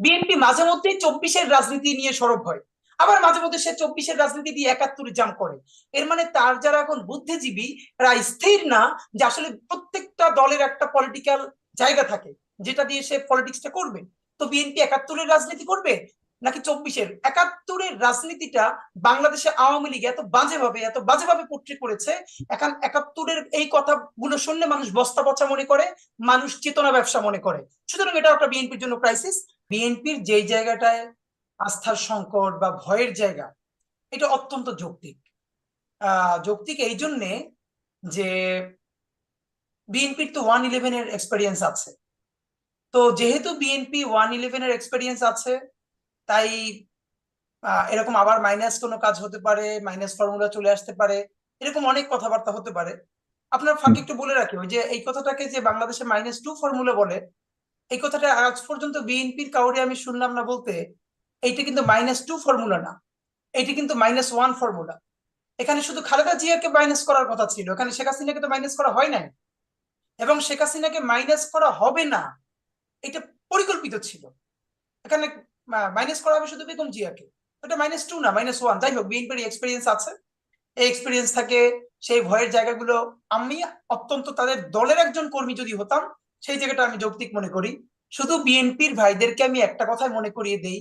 BNP মাঝে মধ্যেই চব্বিশের রাজনীতি নিয়ে সরব হয়। আবার মাঝে মধ্যে সে চব্বিশের রাজনীতি দিয়ে একাত্তরে জাম করে। এর মানে তার যারা এখন বুদ্ধিজীবী এরা স্থির না, যে আসলে প্রত্যেকটা দলের একটা পলিটিক্যাল জায়গা থাকে, যেটা দিয়ে সে পলিটিক্সটা করবে। তো বিএনপি একাত্তরের রাজনীতি করবে, নাকি চব্বিশের? একাত্তরের রাজনীতিটা বাংলাদেশে আওয়ামী লীগ এত বাজেভাবে এত বাজেভাবে পোট্রে করেছে, এখন একাত্তরের এই কথাগুলো শুনলে মানুষ বস্তা পচা মনে করে, মানুষ চেতনা ব্যবসা মনে করে। সুতরাং এটা একটা বিএনপির জন্য ক্রাইসিস বিএনপির যেই জায়গাটায় আস্থার সংকট বা ভয়ের জায়গা এটা অত্যন্ত যৌক্তিক। আহ যৌক্তিক এই জন্যে যে বিএনপির তো ওয়ান ইলেভেনের এক্সপেরিয়েন্স আছে। তো যেহেতু বিএনপি ওয়ান ইলেভেনের এক্সপেরিয়েন্স আছে তাই এরকম আবার মাইনাস কোনো কাজ হতে পারে মাইনাস ফর্মুলা চলে আসতে পারে এরকম অনেক কথাবার্তা হতে পারে। আপনার ফাঁকে একটু বলে রাখি ওই যে এই কথাটাকে যে বাংলাদেশে মাইনাস টু ফর্মুলা বলে এই কথাটা আজ পর্যন্ত বিএনপির কাউরে আমি শুনলাম না বলতে, এইটা কিন্তু মাইনাস টু ফর্মুলা না। এইটা কিন্তু মাইনাস ওয়ান ফর্মুলা এখানে শুধু খালেদা জিয়াকে মাইনাস করার কথা ছিল, এখানে শেখ হাসিনাকে তো মাইনাস করা হয় নাই। এবং শেখ হাসিনাকে মাইনাস করা হবে না, এটা পরিকল্পিত ছিল। এখানে মাইনাস করা হবে শুধু বেগম জিয়াকে। এটা মাইনাস টু না মাইনাস ওয়ান যাই হোক, বিএনপির এক্সপিরিয়েন্স আছে। এই এক্সপিরিয়েন্স থাকে, সেই ভয়ের জায়গাগুলো আমি অত্যন্ত তাদের দলের একজন কর্মী যদি হতাম সেই জায়গাটা আমি যৌক্তিক মনে করি। শুধু বিএনপির ভাইদেরকে আমি একটা কথাই মনে করিয়ে দেই,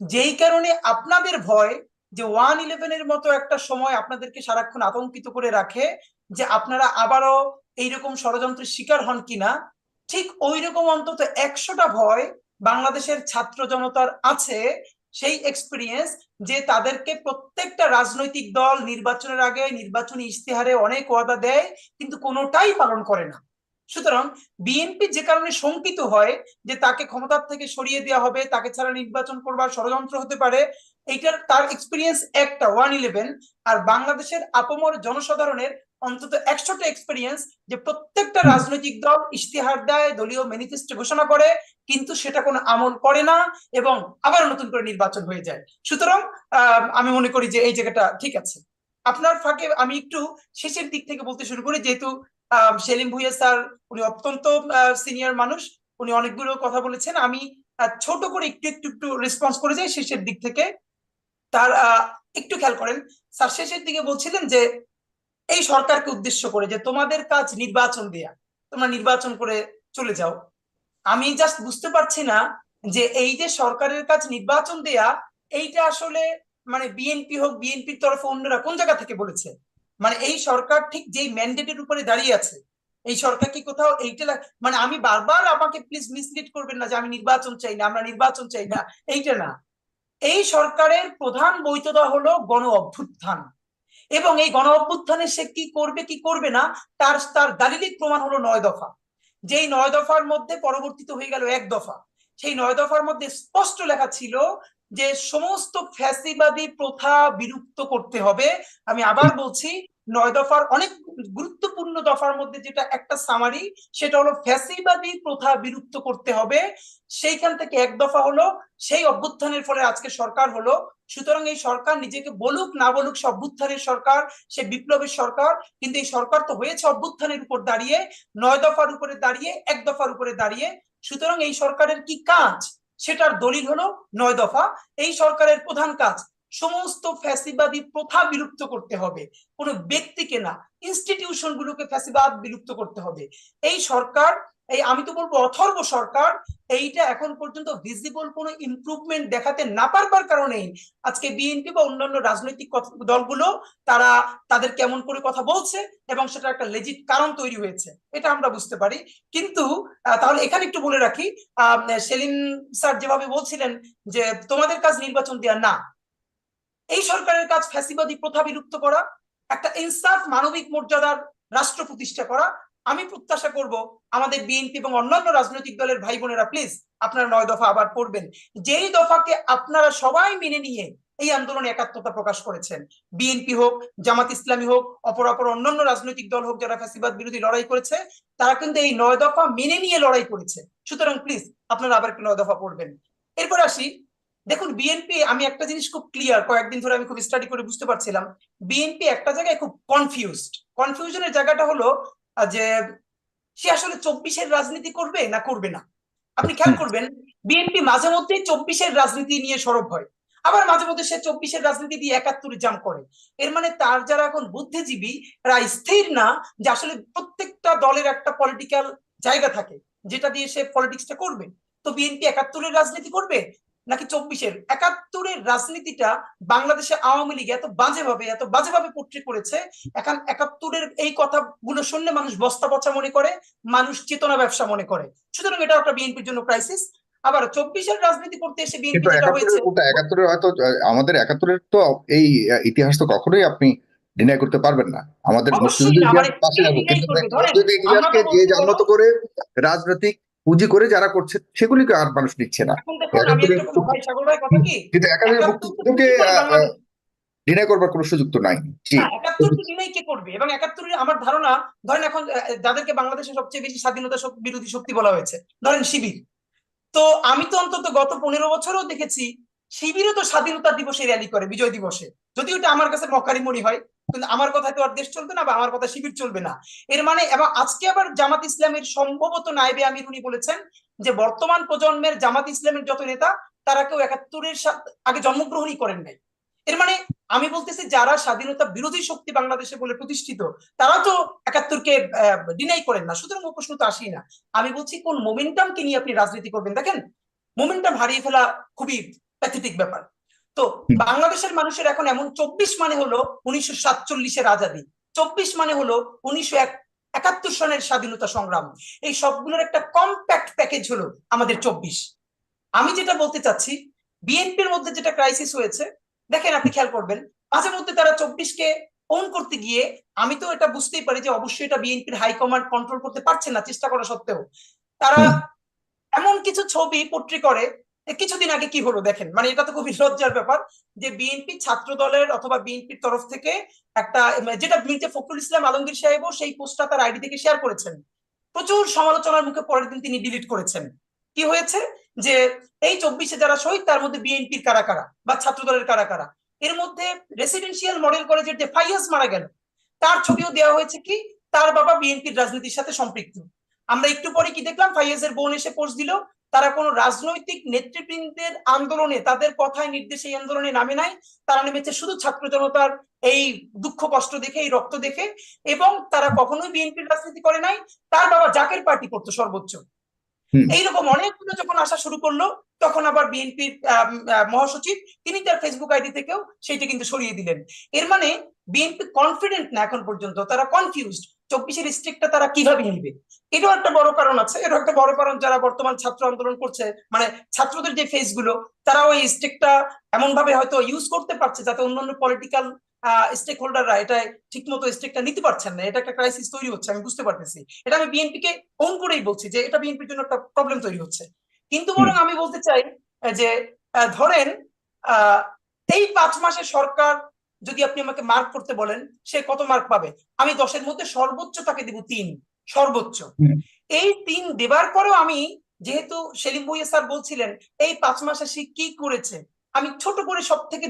যেই কারণে আপনাদের ভয় যে ওয়ান ইলেভেনের মতো একটা সময় আপনাদেরকে সারাক্ষণ আতঙ্কিত করে রাখে যে আপনারা আবারও এইরকম ষড়যন্ত্রের শিকার হন কিনা, ঠিক ওই রকম অন্তত একশোটা ভয় বাংলাদেশের ছাত্র জনতার আছে সেই এক্সপিরিয়েন্স যে তাদেরকে প্রত্যেকটা রাজনৈতিক দল নির্বাচনের আগে নির্বাচনী ইশতেহারে অনেক ওয়াদা দেয়, কিন্তু কোনোটাই পালন করে না। সুতরাং বিএনপি যে কারণে শঙ্কিত হয় যে তাকে ক্ষমতার থেকে সরিয়ে দেওয়া হবে, তাকে ছাড়া নির্বাচন করবার ষড়যন্ত্র হতে পারে, এইটার তার এক্সপিরিয়েন্স একটা ওয়ান ইলেভেন আর বাংলাদেশের আপমর জনসাধারণের অন্তত একশোটা এক্সপিরিয়েন্স যে প্রত্যেকটা রাজনৈতিক দল ইশতেহার দেয়, দলীয় ম্যানিফেস্টো ঘোষণা করে, কিন্তু সেটা কোনো আমল করে না এবং আবার নতুন করে নির্বাচন হয়ে যায়। সুতরাং আমি মনে করি যে এই জায়গাটা ঠিক আছে। আপনার ফাঁকে আমি একটু শেষের দিক থেকে বলতে শুরু করি, যেহেতু সেলিম ভুইয়া স্যার, উনি অত্যন্ত সিনিয়র মানুষ। উনি অনেকগুলো কথা বলেছেন। আমি ছোট করে একটু একটু একটু রেসপন্স করে যাই শেষের দিক থেকে। তার একটু খেয়াল করেন। স্যার শেষের দিকে বলছিলেন যে, এই সরকারকে উদ্দেশ্য করে যে, তোমাদের কাজ নির্বাচন দেয়া, তোমরা নির্বাচন করে চলে যাও। আমি জাস্ট বুঝতে পারছি না যে, এই যে সরকারের কাজ নির্বাচন দেয়া, এইটা আসলে মানে বিএনপি হোক বিএনপির তরফে অন্যরা কোন জায়গা থেকে বলেছে? মানে এই সরকার ঠিক যেই ম্যান্ডেটের উপরে দাঁড়িয়ে আছে, এই সরকার কি কোথাও এইটা মানে আমি বারবার আমাকে প্লিজ মিসলিড করবেন না যে আমি নির্বাচন চাই না, আমরা নির্বাচন চাই না, এইটা না। এই সরকারের প্রধান বৈধতা হলো গণ অভ্যুত্থান। এবং এই গণ অভ্যুত্থানে সে কি করবে কি করবে না, তার তার দালিলিক প্রমাণ হলো নয় দফা। যেই নয় দফার মধ্যে পরবর্তীতে হয়ে গেল এক দফা। সেই নয় দফার মধ্যে স্পষ্ট লেখা ছিল যে সমস্ত ফ্যাসিবাদী প্রথা বিলুপ্ত করতে হবে। আমি আবার বলছি নয় দফার অনেক গুরুত্বপূর্ণ দফার মধ্যে যেটা একটা সামারি সেটা হলো ফ্যাসিবাদী প্রথা বিলুপ্ত করতে হবে। সেইখান থেকে এক দফা হলো, সেই অভ্যুত্থানের ফলে আজকে সরকার হলো। সুতরাং এই সরকার নিজেকে বলুক, না বলুক, সে অভ্যুত্থানের সরকার, সে বিপ্লবের সরকার। কিন্তু এই সরকার তো হয়েছে অভ্যুত্থানের উপর দাঁড়িয়ে, নয় দফার উপরে দাঁড়িয়ে, এক দফার উপরে দাঁড়িয়ে। সুতরাং এই সরকারের কি কাজ? সেটার দলিল হলো নয় দফা। এই সরকারের প্রধান কাজ সমস্ত ফ্যাসিবাদী প্রথা বিলুপ্ত করতে হবে। কোনো ব্যক্তিকে না ইনস্টিটিউশন গুলোকে ফ্যাসিবাদ বিলুপ্ত করতে হবে। এই সরকার এই আমি তো বলব অথর্ব সরকার এইটা এখন পর্যন্ত ভিজিবল কোনো ইমপ্রুভমেন্ট দেখাতে না পারবার কারণেই আজকে বিএনপি বা অন্যান্য রাজনৈতিক দলগুলো তারা তাদের কেমন করে কথা বলছে এবং সেটা একটা লেজিট কারণ তৈরি হয়েছে। এটা আমরা বুঝতে পারি। কিন্তু তাহলে এখানে একটু বলে রাখি আহ, সেলিম স্যার যেভাবে বলছিলেন যে তোমাদের কাজ নির্বাচন দেওয়া না এই সরকারের কাজ ফ্যাসিবাদী প্রথা বিলুপ্ত করা, একটা ইনসাফ মানবিক মর্যাদার রাষ্ট্র প্রতিষ্ঠা করা। আমি প্রত্যাশা করব আমাদের বিএনপি এবং অন্যান্য রাজনৈতিক দলের ভাই বোনেরা প্লিজ আপনারা নয় দফা আবার পড়বেন। যেই দফাকে আপনারা সবাই মেনে নিয়ে এই আন্দোলনে একাত্মতা প্রকাশ করেছেন, বিএনপি হোক, জামাত ইসলামী হোক, অপর অপর অন্যান্য রাজনৈতিক দল হোক যারা ফ্যাসিবাদ বিরোধী লড়াই করেছে, তারা কিন্তু এই নয় দফা মেনে নিয়ে লড়াই করেছে। সুতরাং প্লিজ আপনারা আবার একটু নয় দফা পড়বেন। এরপর আসি দেখুন বিএনপি আমি একটা জিনিস খুব ক্লিয়ার কয়েকদিন ধরে আমি খুব স্টাডি করে বুঝতে পারছিলাম বিএনপি একটা জায়গায় খুব কনফিউজড কনফিউশনের জায়গাটা হলো যে সে আসলে চব্বিশের রাজনীতি করবে না করবে না? আপনি খেয়াল করবেন বিএনপি মাঝে মধ্যেই চব্বিশের রাজনীতি নিয়ে সরব হয়। আবার মাঝে মধ্যে সে চব্বিশের রাজনীতি দিয়ে একাত্তরে জাম করে। এর মানে তার যারা এখন বুদ্ধিজীবী তারা স্থির না যে আসলে প্রত্যেকটা দলের একটা পলিটিক্যাল জায়গা থাকে যেটা দিয়ে সে পলিটিক্সটা করবে। তো বিএনপি একাত্তরের রাজনীতি করবে নাকি চব্বিশের? একাত্তরের রাজনীতিটা বাংলাদেশে আওয়ামী লীগ এত বাজেভাবে এত বাজেভাবে পোট্রি করেছে এখন একাত্তরের এই কথাগুলো শুনলে মানুষ বস্তা পচা মনে করে মানুষ চেতনা ব্যবসা মনে করে। সুতরাং এটা একটা বিএনপির জন্য ক্রাইসিস আবার চব্বিশের রাজনীতি করতে এসে বিএনপি যেটা হয়েছে একাত্তরের হয়তো আমাদের একাত্তরের তো এই ইতিহাস তো কখনোই আপনি ডিনাই করতে পারবেন না। আমাদের ইতিহাস পাশে রাখব কিন্তু ইতিহাসকে যে পারবো- করে রাজনৈতিক পুঁজি করে যারা করছে সেগুলিকে আর মানুষ নিচ্ছে না। কিন্তু একাত্তরের মুক্তিযুদ্ধকে ডিনাই করবার কোনো সুযোগ তো নাই। জি। একাত্তর তো দিনেই কে করবে? এবং একাত্তরের আমার ধারণা ধরেন এখন যাদেরকে বাংলাদেশের সবচেয়ে বেশি স্বাধীনতা বিরোধী শক্তি বলা হয়েছে ধরেন শিবির। তো আমি তো অন্তত গত পনেরো বছরও দেখেছি শিবিরও তো স্বাধীনতা দিবসে র্যালি করে, বিজয় দিবসে। যদি ওটা আমার কাছে মকারি মনে হয় কিন্তু আমার কথা তো আর দেশ চলবে না বা আমার কথা শিবির চলবে না। এর মানে এবং আজকে আবার জামাত ইসলামের সম্ভবত নায়েবে আমির উনি বলেছেন যে, বর্তমান প্রজন্মের জামাত ইসলামের যত নেতা, তারা কেউ একাত্তরের সাথে আগে জন্মগ্রহণই করেন নাই। এর মানে আমি বলতেছি যারা স্বাধীনতা বিরোধী শক্তি বাংলাদেশে বলে প্রতিষ্ঠিত, তারা তো একাত্তরকে ডিনাই করেন না। সুতরাং প্রশ্ন তো আসেই না। আমি বলছি, কোন মোমেন্টামকে নিয়ে আপনি রাজনীতি করবেন? দেখেন মোমেন্টাম হারিয়ে ফেলা খুবই প্যাথেটিক ব্যাপার। তো বাংলাদেশের মানুষের এখন এমন চব্বিশ মানে হলো উনিশশো সাতচল্লিশের আজাদি। চব্বিশ মানে হলো উনিশশো এক একাত্তর সনের স্বাধীনতা সংগ্রাম। এই সবগুলোর একটা কম্প্যাক্ট প্যাকেজ হলো আমাদের চব্বিশ। আমি যেটা বলতে চাচ্ছি বিএনপির মধ্যে যেটা ক্রাইসিস হয়েছে দেখেন আপনি খেয়াল করবেন মাঝে মধ্যে তারা চব্বিশকে ওন করতে গিয়ে আমি তো এটা বুঝতেই পারি যে অবশ্যই এটা বিএনপির হাইকমান্ড কন্ট্রোল করতে পারছে না চেষ্টা করা সত্ত্বেও। তারা এমন কিছু ছবি পোট্রি করে কিছুদিন আগে কি হলো দেখেন? মানে এটা তো খুবই লজ্জার ব্যাপার যে বিএনপি ছাত্র দলের অথবা বিএনপির তরফ থেকে একটা যেটা মির্জা ফখরুল ইসলাম আলমগীর সাহেবও সেই পোস্টটা তার আইডি থেকে শেয়ার করেছেন। প্রচুর সমালোচনার মুখে পরের দিন তিনি ডিলিট করেছেন। কি হয়েছে? যে এই চব্বিশে যারা শহীদ, তার মধ্যে বিএনপির কারা কারা বা ছাত্র দলের কারা কারা? এর মধ্যে রেসিডেন্সিয়াল মডেল কলেজের যে ফাইয়াজ মারা গেল, তার ছবিও দেওয়া হয়েছে কি? তার বাবা বিএনপির রাজনীতির সাথে সম্পৃক্ত। আমরা একটু পরে কি দেখলাম? ফাইয়াজের বোন এসে পোস্ট দিল তারা কোনো রাজনৈতিক নেতৃবৃন্দের আন্দোলনে তাদের কথায় নির্দেশে এই আন্দোলনে নামে নাই। তারা নেমেছে শুধু ছাত্র জনতার এই দুঃখ কষ্ট দেখে এই রক্ত দেখে এবং তারা কখনোই বিএনপির রাজনীতি করে নাই। তার বাবা জাকের পার্টি করতো সর্বোচ্চ। এইরকম অনেকগুলো যখন আসা শুরু করল তখন আবার বিএনপির মহাসচিব তিনি তার ফেসবুক আইডি থেকেও সেইটা কিন্তু সরিয়ে দিলেন। এর মানে বিএনপি কনফিডেন্ট না এখন পর্যন্ত তারা কনফিউজড চব্বিশের স্ট্রিকটা তারা কীভাবে নিবে? এটাও একটা বড় কারণ আছে এটাও একটা বড় কারণ যারা বর্তমান ছাত্র আন্দোলন করছে মানে ছাত্রদের যে ফেসগুলো তারা ওই স্ট্রিকটা এমন ভাবে হয়তো ইউজ করতে পারছে যাতে অন্যান্য পলিটিক্যাল স্টেক হোল্ডাররা এটা ঠিক মতো স্টেকটা নিতে পারছেন না। এটা একটা ক্রাইসিস তৈরি হচ্ছে আমি বুঝতে পারতেছি। এটা আমি বিএনপি কে ওন করেই বলছি যে এটা বিএনপির জন্য একটা প্রবলেম তৈরি হচ্ছে। কিন্তু বরং আমি বলতে চাই যে ধরেন আহ, এই পাঁচ মাসে সরকার যদি আপনি আমাকে মার্ক করতে বলেন সে কত মার্ক পাবে? আমি দশের মধ্যে সর্বোচ্চ তাকে দিব তিন সর্বোচ্চ। এই তিন দেবার পরেও আমি যেহেতু সেলিম ভুইয়া স্যার বলছিলেন এই পাঁচ মাসে সে কি করেছে? আমি ছোট করে সব থেকে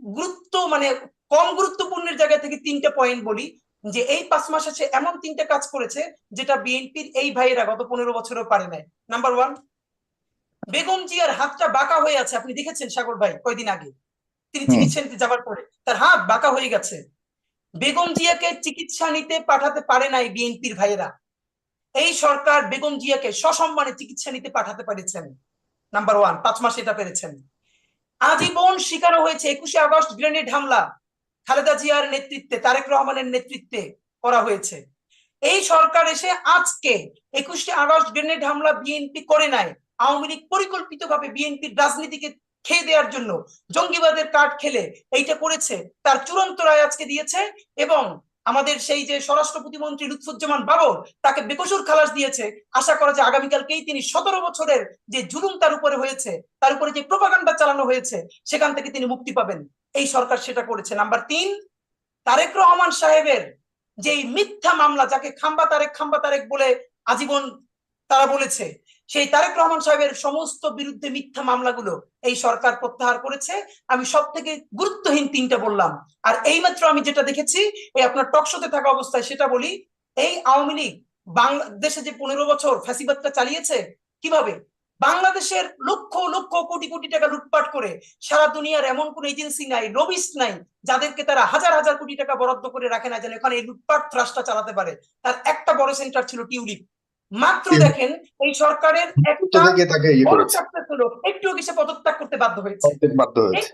গুরুত্ব মানে কম গুরুত্বপূর্ণের জায়গা থেকে তিনটা পয়েন্ট বলি যে এই পাঁচ মাসে সে এমন তিনটা কাজ করেছে যেটা বিএনপির এই ভাইয়েরা গত পনেরো বছরও পারে নাই। নাম্বার ওয়ান বেগম জিয়ার হাতটা বাঁকা হয়ে আছে আপনি দেখেছেন সাগর ভাই কয়দিন আগে? তিনি চিকিৎসা নিতে যাবার পরে তার হাত বাঁকা হয়ে গেছে। বেগম জিয়াকে চিকিৎসা নিতে পাঠাতে পারে নাই বিএনপির ভাইয়েরা। এই সরকার বেগম জিয়াকে সসম্মানে চিকিৎসা নিতে পাঠাতে পেরেছেন। নাম্বার ওয়ান পাঁচ মাস এটা পেরেছেন। আজীবন শিকারও হয়েছে একুশে আগস্ট গ্রেনেড হামলা। খালেদা জিয়ার নেতৃত্বে তারেক রহমানের নেতৃত্বে করা হয়েছে। এই সরকার এসে আজকে একুশে আগস্ট গ্রেনেড হামলা বিএনপি করে নাই। আওয়ামী লীগ পরিকল্পিতভাবে বিএনপির রাজনীতিকে খেয়ে দেওয়ার জন্য। জঙ্গিবাদের কার্ড খেলে এইটা করেছে, তার চূড়ান্ত রায় আজকে দিয়েছে এবং আমাদের সেই যে স্বরাষ্ট্র প্রতিমন্ত্রী লুৎফুজ্জামান বাবর, তাকে বেকসুর খালাস দিয়েছে। আশা করা যায় আগামীকালকেই তিনি সতেরো বছরের যে জুলুম তার উপরে হয়েছে, তার উপরে যে প্রপাগান্ডা চালানো হয়েছে, সেখান থেকে তিনি মুক্তি পাবেন। এই সরকার সেটা করেছে। নাম্বার তিন, তারেক রহমান সাহেবের যে মিথ্যা মামলা, যাকে খাম্বা তারেক খাম্বা তারেক বলে আজীবন তারা বলেছে সেই তারেক রহমান সাহেবের সমস্ত বিরুদ্ধে মিথ্যা মামলাগুলো এই সরকার প্রত্যাহার করেছে। আমি সব থেকে গুরুত্বহীন তিনটা বললাম। আর এই মাত্র আমি যেটা দেখেছি, এই আপনার টকশোতে থাকা অবস্থায় সেটা বলি, এই আওয়ামী লীগ বাংলাদেশে যে পনেরো বছর ফ্যাসিবাদটা চালিয়েছে, কীভাবে? বাংলাদেশের লক্ষ লক্ষ কোটি কোটি টাকা লুটপাট করে সারা দুনিয়ার এমন কোন এজেন্সি নাই, লবিস্ট নাই, যাদেরকে তারা হাজার হাজার কোটি টাকা বরাদ্দ করে রাখে না যেন এখানে এই লুটপাট, ত্রাসটা চালাতে পারে। তার একটা বড় সেন্টার ছিল টিউলিপ। মাত্র দেখেন এই সরকারের একটা একটু কিছু পদত্যাগ করতে বাধ্য হয়েছে। বাধ্য হয়েছে।